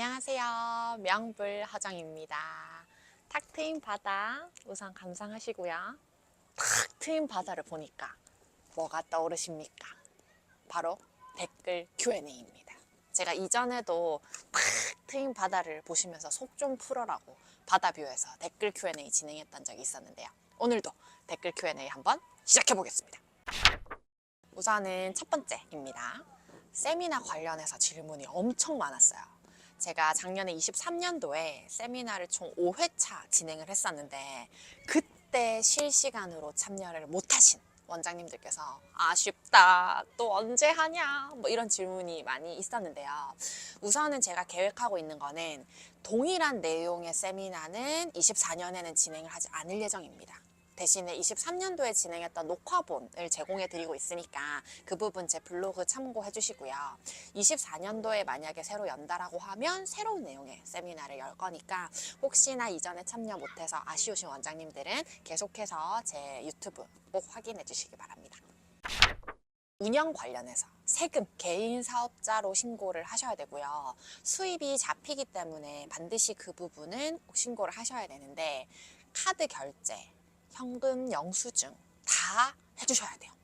안녕하세요. 명불 허정입니다. 탁 트인 바다 우선 감상하시고요. 탁 트인 바다를 보니까 뭐가 떠오르십니까? 바로 댓글 Q&A입니다. 제가 이전에도 탁 트인 바다를 보시면서 속 좀 풀어라고 바다뷰에서 댓글 Q&A 진행했던 적이 있었는데요. 오늘도 댓글 Q&A 한번 시작해 보겠습니다. 우선은 첫 번째입니다. 세미나 관련해서 질문이 엄청 많았어요. 제가 작년에 23년도에 세미나를 총 5회차 진행을 했었는데 그때 실시간으로 참여를 못하신 원장님들께서 아쉽다 또 언제 하냐 뭐 이런 질문이 많이 있었는데요. 우선은 제가 계획하고 있는 거는 동일한 내용의 세미나는 24년에는 진행을 하지 않을 예정입니다 대신에 23년도에 진행했던 녹화본을 제공해 드리고 있으니까 그 부분 제 블로그 참고해 주시고요. 24년도에 만약에 새로 연다라고 하면 새로운 내용의 세미나를 열 거니까 혹시나 이전에 참여 못해서 아쉬우신 원장님들은 계속해서 제 유튜브 꼭 확인해 주시기 바랍니다. 운영 관련해서 세금 개인 사업자로 신고를 하셔야 되고요. 수입이 잡히기 때문에 반드시 그 부분은 꼭 신고를 하셔야 되는데 카드 결제, 현금 영수증 다 해주셔야 돼요.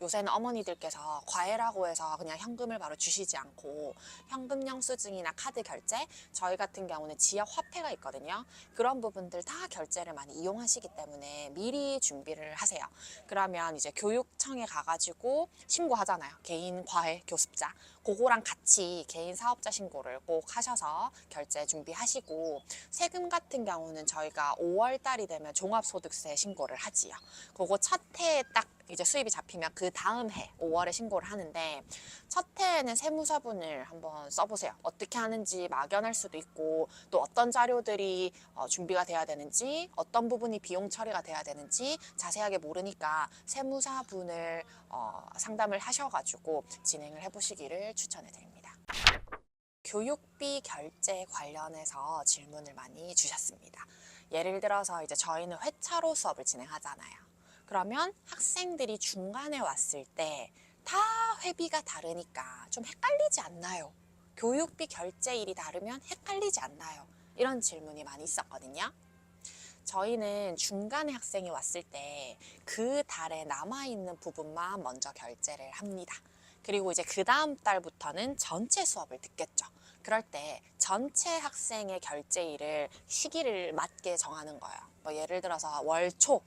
요새는 어머니들께서 과외라고 해서 그냥 현금을 바로 주시지 않고 현금 영수증이나 카드 결제 저희 같은 경우는 지역 화폐가 있거든요. 그런 부분들 다 결제를 많이 이용하시기 때문에 미리 준비를 하세요. 그러면 이제 교육청에 가가지고 신고하잖아요. 개인 과외 교습자. 그거랑 같이 개인 사업자 신고를 꼭 하셔서 결제 준비하시고 세금 같은 경우는 저희가 5월 달이 되면 종합소득세 신고를 하지요. 그거 첫 해에 딱 이제 수입이 잡히면 그 다음 해 5월에 신고를 하는데 첫 해에는 세무서분을 한번 써보세요. 어떻게 하는지 막연할 수도 있고 또 어떤 자료들이 어, 준비가 돼야 되는지 어떤 부분이 비용 처리가 돼야 되는지 자세하게 모르니까 세무사분을 어, 상담을 하셔가지고 진행을 해보시기를 추천해 드립니다. 교육비 결제 관련해서 질문을 많이 주셨습니다. 예를 들어서 이제 저희는 회차로 수업을 진행하잖아요. 그러면 학생들이 중간에 왔을 때 다 회비가 다르니까 좀 헷갈리지 않나요? 교육비 결제일이 다르면 헷갈리지 않나요? 이런 질문이 많이 있었거든요. 저희는 중간에 학생이 왔을 때 그 달에 남아있는 부분만 먼저 결제를 합니다. 그리고 이제 그 다음 달부터는 전체 수업을 듣겠죠. 그럴 때 전체 학생의 결제일을 시기를 맞게 정하는 거예요. 뭐 예를 들어서 월 초,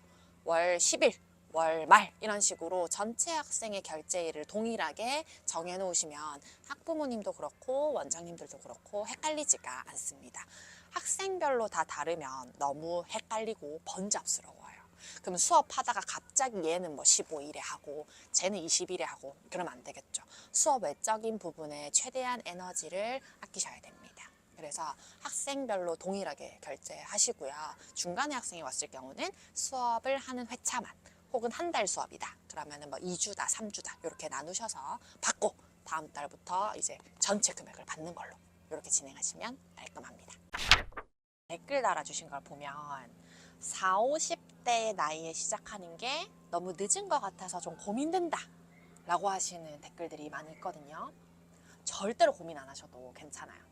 월 10일, 월 말 이런 식으로 전체 학생의 결제일을 동일하게 정해 놓으시면 학부모님도 그렇고 원장님들도 그렇고 헷갈리지가 않습니다. 학생별로 다 다르면 너무 헷갈리고 번잡스러워요. 그럼 수업하다가 갑자기 얘는 뭐 15일에 하고 쟤는 20일에 하고 그러면 안 되겠죠. 수업 외적인 부분에 최대한 에너지를 아끼셔야 됩니다. 그래서 학생별로 동일하게 결제하시고요. 중간에 학생이 왔을 경우는 수업을 하는 회차만 혹은 한 달 수업이다. 그러면은 뭐 2주다, 3주다 이렇게 나누셔서 받고 다음 달부터 이제 전체 금액을 받는 걸로 이렇게 진행하시면 깔끔합니다. 댓글 달아주신 걸 보면 4, 50대 나이에 시작하는 게 너무 늦은 것 같아서 좀 고민된다 라고 하시는 댓글들이 많이 있거든요. 절대로 고민 안 하셔도 괜찮아요.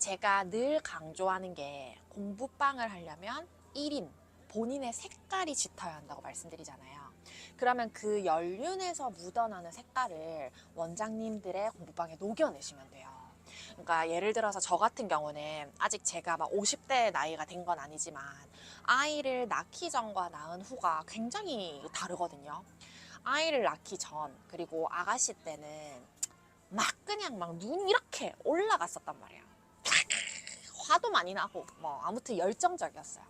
제가 늘 강조하는 게 공부방을 하려면 1인 본인의 색깔이 짙어야 한다고 말씀드리잖아요. 그러면 그 연륜에서 묻어나는 색깔을 원장님들의 공부방에 녹여내시면 돼요. 그러니까 예를 들어서 저 같은 경우는 아직 제가 막 50대 나이가 된 건 아니지만 아이를 낳기 전과 낳은 후가 굉장히 다르거든요. 아이를 낳기 전 그리고 아가씨 때는 막 그냥 막 눈 이렇게 올라갔었단 말이에요. 화도 많이 나고 뭐 아무튼 열정적이었어요.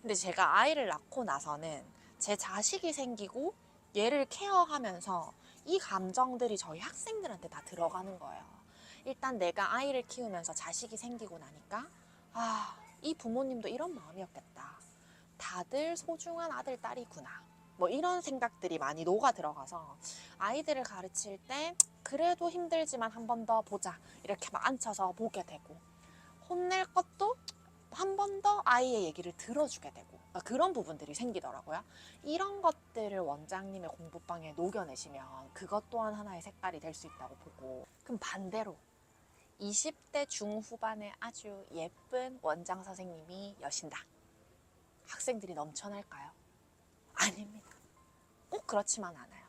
근데 제가 아이를 낳고 나서는 제 자식이 생기고 얘를 케어하면서 이 감정들이 저희 학생들한테 다 들어가는 거예요. 일단 내가 아이를 키우면서 자식이 생기고 나니까 아, 이 부모님도 이런 마음이었겠다. 다들 소중한 아들, 딸이구나. 뭐 이런 생각들이 많이 녹아 들어가서 아이들을 가르칠 때 그래도 힘들지만 한 번 더 보자. 이렇게 막 앉혀서 보게 되고 혼낼 것도 한 번 더 아이의 얘기를 들어주게 되고 그러니까 그런 부분들이 생기더라고요. 이런 것들을 원장님의 공부방에 녹여내시면 그것 또한 하나의 색깔이 될 수 있다고 보고 그럼 반대로 20대 중후반의 아주 예쁜 원장 선생님이 여신다. 학생들이 넘쳐날까요? 아닙니다. 꼭 그렇지만 않아요.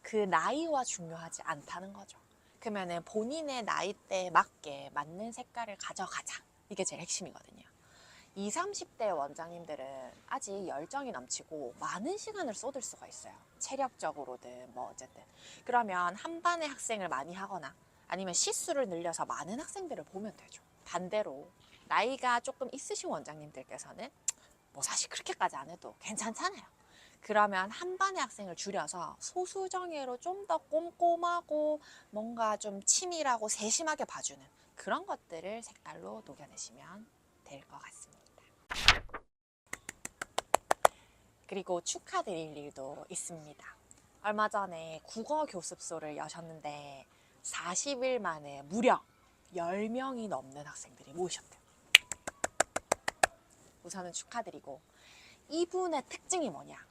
그 나이와 중요하지 않다는 거죠. 그러면은 본인의 나이대에 맞게 맞는 색깔을 가져가자. 이게 제일 핵심이거든요. 20, 30대 원장님들은 아직 열정이 넘치고 많은 시간을 쏟을 수가 있어요. 체력적으로든 뭐 어쨌든. 그러면 한 반의 학생을 많이 하거나 아니면 시수를 늘려서 많은 학생들을 보면 되죠. 반대로 나이가 조금 있으신 원장님들께서는 뭐 사실 그렇게까지 안 해도 괜찮잖아요. 그러면 한 반의 학생을 줄여서 소수 정예로 좀 더 꼼꼼하고 뭔가 좀 치밀하고 세심하게 봐주는 그런 것들을 색깔로 녹여내시면 될 것 같습니다. 그리고 축하드릴 일도 있습니다. 얼마 전에 국어 교습소를 여셨는데 40일 만에 무려 10명이 넘는 학생들이 모이셨대요. 우선은 축하드리고 이분의 특징이 뭐냐?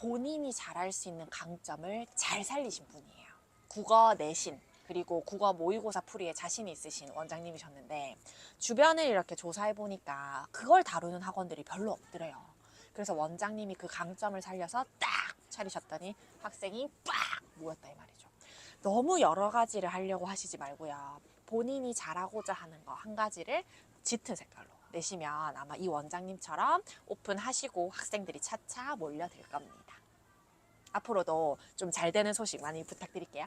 본인이 잘할 수 있는 강점을 잘 살리신 분이에요. 국어 내신 그리고 국어 모의고사 풀이에 자신이 있으신 원장님이셨는데 주변을 이렇게 조사해 보니까 그걸 다루는 학원들이 별로 없더래요. 그래서 원장님이 그 강점을 살려서 딱 차리셨더니 학생이 빡 모였다 이 말이죠. 너무 여러 가지를 하려고 하시지 말고요. 본인이 잘하고자 하는 거 한 가지를 짙은 색깔로 내시면 아마 이 원장님처럼 오픈하시고 학생들이 차차 몰려들 겁니다. 앞으로도 좀 잘 되는 소식 많이 부탁드릴게요.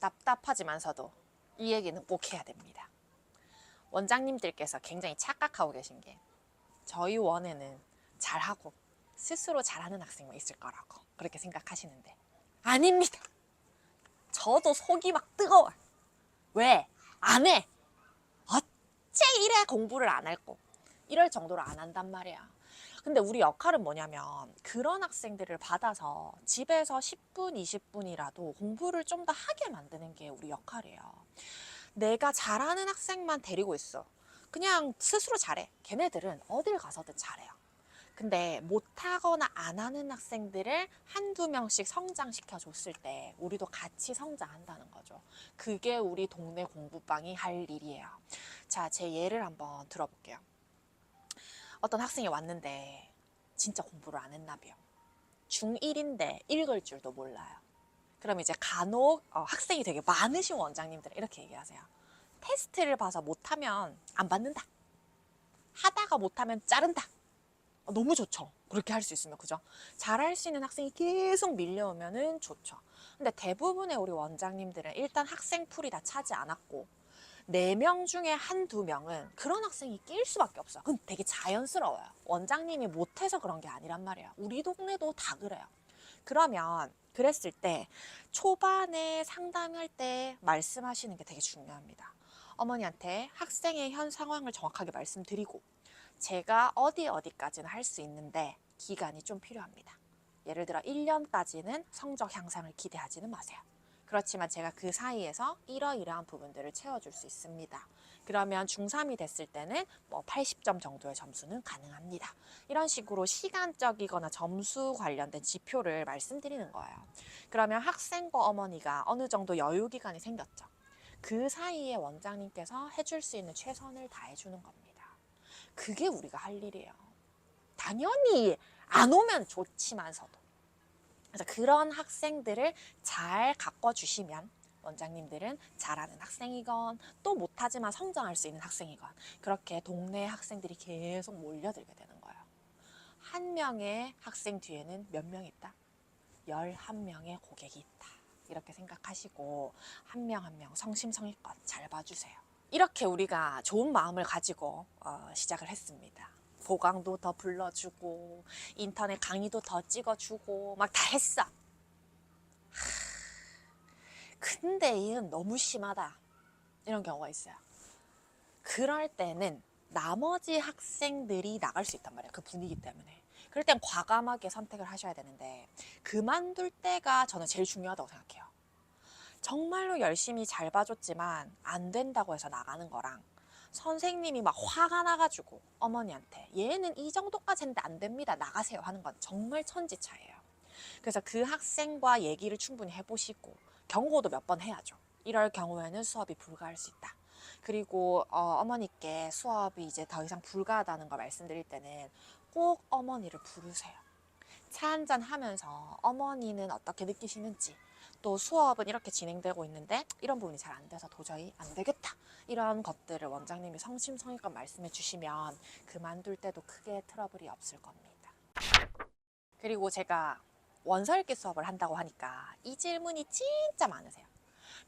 답답하지만서도 이 얘기는 꼭 해야 됩니다. 원장님들께서 굉장히 착각하고 계신 게 저희 원에는 잘하고 스스로 잘하는 학생만 있을 거라고 그렇게 생각하시는데 아닙니다. 저도 속이 막 뜨거워요. 왜? 안 해. 어째 이래 공부를 안 할 거. 이럴 정도로 안 한단 말이야. 근데 우리 역할은 뭐냐면 그런 학생들을 받아서 집에서 10분, 20분이라도 공부를 좀 더 하게 만드는 게 우리 역할이에요. 내가 잘하는 학생만 데리고 있어. 그냥 스스로 잘해. 걔네들은 어딜 가서든 잘해요. 근데 못하거나 안 하는 학생들을 한두 명씩 성장시켜 줬을 때 우리도 같이 성장한다는 거죠. 그게 우리 동네 공부방이 할 일이에요. 자, 제 예를 한번 들어볼게요. 어떤 학생이 왔는데 진짜 공부를 안 했나 봐요. 중1인데 읽을 줄도 몰라요. 그럼 이제 간혹 어, 학생이 되게 많으신 원장님들은 이렇게 얘기하세요. 테스트를 봐서 못하면 안 받는다. 하다가 못하면 자른다. 어, 너무 좋죠. 그렇게 할 수 있으면 그죠? 잘할 수 있는 학생이 계속 밀려오면은 좋죠. 근데 대부분의 우리 원장님들은 일단 학생 풀이 다 차지 않았고 네 명 중에 한 두 명은 그런 학생이 낄 수밖에 없어요. 그건 되게 자연스러워요. 원장님이 못해서 그런 게 아니란 말이에요. 우리 동네도 다 그래요. 그러면 그랬을 때 초반에 상담할 때 말씀하시는 게 되게 중요합니다. 어머니한테 학생의 현 상황을 정확하게 말씀드리고 제가 어디 어디까지는 할 수 있는데 기간이 좀 필요합니다. 예를 들어 1년까지는 성적 향상을 기대하지는 마세요. 그렇지만 제가 그 사이에서 이러이러한 부분들을 채워줄 수 있습니다. 그러면 중3이 됐을 때는 뭐 80점 정도의 점수는 가능합니다. 이런 식으로 시간적이거나 점수 관련된 지표를 말씀드리는 거예요. 그러면 학생과 어머니가 어느 정도 여유 기간이 생겼죠. 그 사이에 원장님께서 해줄 수 있는 최선을 다해주는 겁니다. 그게 우리가 할 일이에요. 당연히 안 오면 좋지만서도. 그래서 그런 학생들을 잘 가꿔주시면 원장님들은 잘하는 학생이건 또 못하지만 성장할 수 있는 학생이건 그렇게 동네 학생들이 계속 몰려들게 되는 거예요. 한 명의 학생 뒤에는 몇 명 있다? 11명의 고객이 있다. 이렇게 생각하시고 한 명 한 명 성심성의껏 잘 봐주세요. 이렇게 우리가 좋은 마음을 가지고 어, 시작을 했습니다. 보강도 더 불러주고 인터넷 강의도 더 찍어주고 막 다 했어. 하, 근데 이건 너무 심하다. 이런 경우가 있어요. 그럴 때는 나머지 학생들이 나갈 수 있단 말이에요. 그 분위기 때문에. 그럴 땐 과감하게 선택을 하셔야 되는데 그만둘 때가 저는 제일 중요하다고 생각해요. 정말로 열심히 잘 봐줬지만 안 된다고 해서 나가는 거랑 선생님이 막 화가 나가지고 어머니한테 얘는 이 정도까지 했는데 안 됩니다 나가세요 하는 건 정말 천지 차이예요. 그래서 그 학생과 얘기를 충분히 해보시고 경고도 몇 번 해야죠. 이럴 경우에는 수업이 불가할 수 있다. 그리고 어, 어머니께 수업이 이제 더 이상 불가하다는 걸 말씀드릴 때는 꼭 어머니를 부르세요. 차 한잔 하면서 어머니는 어떻게 느끼시는지 또 수업은 이렇게 진행되고 있는데 이런 부분이 잘 안 돼서 도저히 안 되겠다. 이런 것들을 원장님이 성심성의껏 말씀해 주시면 그만둘 때도 크게 트러블이 없을 겁니다. 그리고 제가 원서 읽기 수업을 한다고 하니까 이 질문이 진짜 많으세요.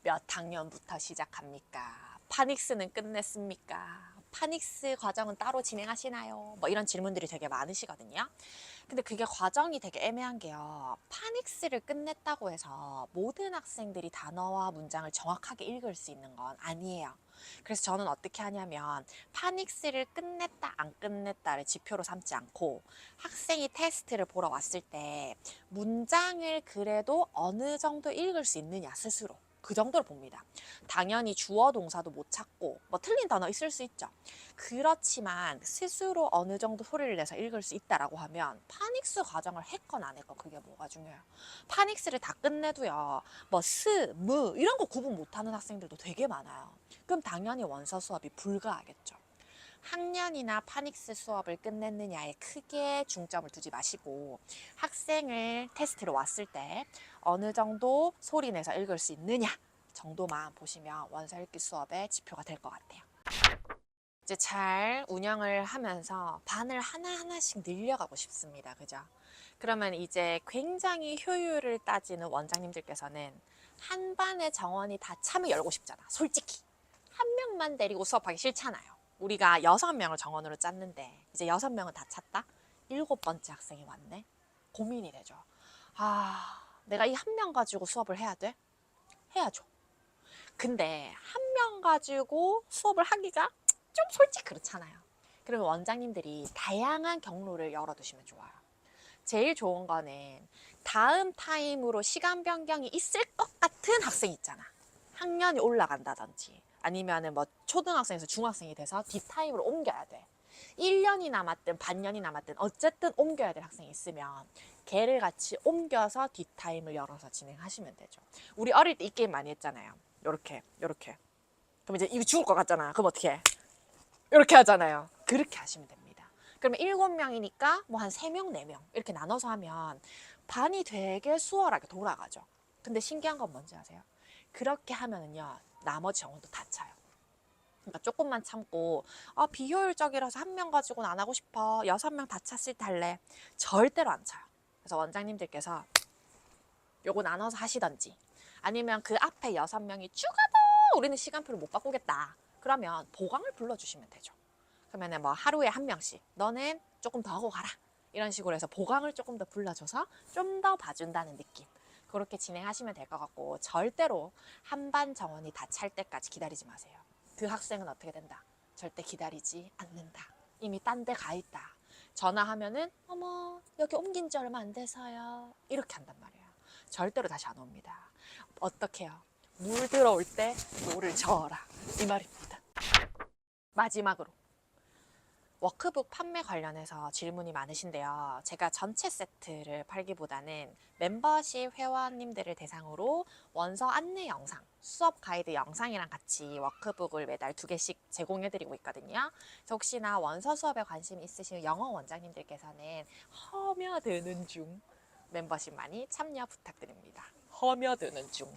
몇 학년부터 시작합니까? 파닉스는 끝냈습니까? 파닉스 과정은 따로 진행하시나요? 뭐 이런 질문들이 되게 많으시거든요. 근데 그게 과정이 되게 애매한 게요. 파닉스를 끝냈다고 해서 모든 학생들이 단어와 문장을 정확하게 읽을 수 있는 건 아니에요. 그래서 저는 어떻게 하냐면 파닉스를 끝냈다 안 끝냈다를 지표로 삼지 않고 학생이 테스트를 보러 왔을 때 문장을 그래도 어느 정도 읽을 수 있느냐 스스로 그 정도로 봅니다. 당연히 주어 동사도 못 찾고 뭐 틀린 단어 있을 수 있죠. 그렇지만 스스로 어느 정도 소리를 내서 읽을 수 있다라고 하면 파닉스 과정을 했건 안 했건 그게 뭐가 중요해요. 파닉스를 다 끝내도요. 뭐 스, 무 이런 거 구분 못하는 학생들도 되게 많아요. 그럼 당연히 원서 수업이 불가하겠죠. 학년이나 파닉스 수업을 끝냈느냐에 크게 중점을 두지 마시고 학생을 테스트로 왔을 때 어느 정도 소리 내서 읽을 수 있느냐 정도만 보시면 원서 읽기 수업의 지표가 될 것 같아요. 이제 잘 운영을 하면서 반을 하나하나씩 늘려가고 싶습니다. 그죠? 그러면 이제 굉장히 효율을 따지는 원장님들께서는 한 반의 정원이 다 참을 열고 싶잖아. 솔직히. 한 명만 데리고 수업하기 싫잖아요. 우리가 여섯 명을 정원으로 짰는데 이제 여섯 명은 다 찼다? 일곱 번째 학생이 왔네? 고민이 되죠. 아, 내가 이 한 명 가지고 수업을 해야 돼? 해야죠. 근데 한 명 가지고 수업을 하기가 좀 솔직히 그렇잖아요. 그러면 원장님들이 다양한 경로를 열어두시면 좋아요. 제일 좋은 거는 다음 타임으로 시간 변경이 있을 것 같은 학생 있잖아. 학년이 올라간다든지 아니면은 뭐 초등학생에서 중학생이 돼서 뒷타임으로 옮겨야 돼. 1년이 남았든 반년이 남았든 어쨌든 옮겨야 될 학생이 있으면 걔를 같이 옮겨서 뒷타임을 열어서 진행하시면 되죠. 우리 어릴 때 이 게임 많이 했잖아요. 요렇게 요렇게. 그럼 이제 이거 죽을 것 같잖아. 그럼 어떻게 해? 이렇게 하잖아요. 그렇게 하시면 됩니다. 그러면 일곱 명이니까 뭐한세 명, 네명 이렇게 나눠서 하면 반이 되게 수월하게 돌아가죠. 근데 신기한 건 뭔지 아세요? 그렇게 하면은요, 나머지 정원도 다 차요. 그러니까 조금만 참고 아, 비효율적이라서 한 명 가지고는 안 하고 싶어. 여섯 명 다 찼을 때 할래. 절대로 안 차요. 그래서 원장님들께서 요거 나눠서 하시던지 아니면 그 앞에 여섯 명이 죽어도 우리는 시간표를 못 바꾸겠다. 그러면 보강을 불러주시면 되죠. 그러면은 뭐 하루에 한 명씩 너는 조금 더 하고 가라. 이런 식으로 해서 보강을 조금 더 불러줘서 좀 더 봐준다는 느낌. 그렇게 진행하시면 될 것 같고 절대로 한반 정원이 다 찰 때까지 기다리지 마세요. 그 학생은 어떻게 된다? 절대 기다리지 않는다. 이미 딴 데 가 있다. 전화하면은 어머 여기 옮긴 지 얼마 안 돼서요. 이렇게 한단 말이에요. 절대로 다시 안 옵니다. 어떻게 해요? 물 들어올 때 물을 저어라. 이 말입니다. 마지막으로 워크북 판매 관련해서 질문이 많으신데요. 제가 전체 세트를 팔기보다는 멤버십 회원님들을 대상으로 원서 안내 영상, 수업 가이드 영상이랑 같이 워크북을 매달 두 개씩 제공해드리고 있거든요. 혹시나 원서 수업에 관심 있으신 영어 원장님들께서는 허며드는 중 멤버십 많이 참여 부탁드립니다. 허며드는 중.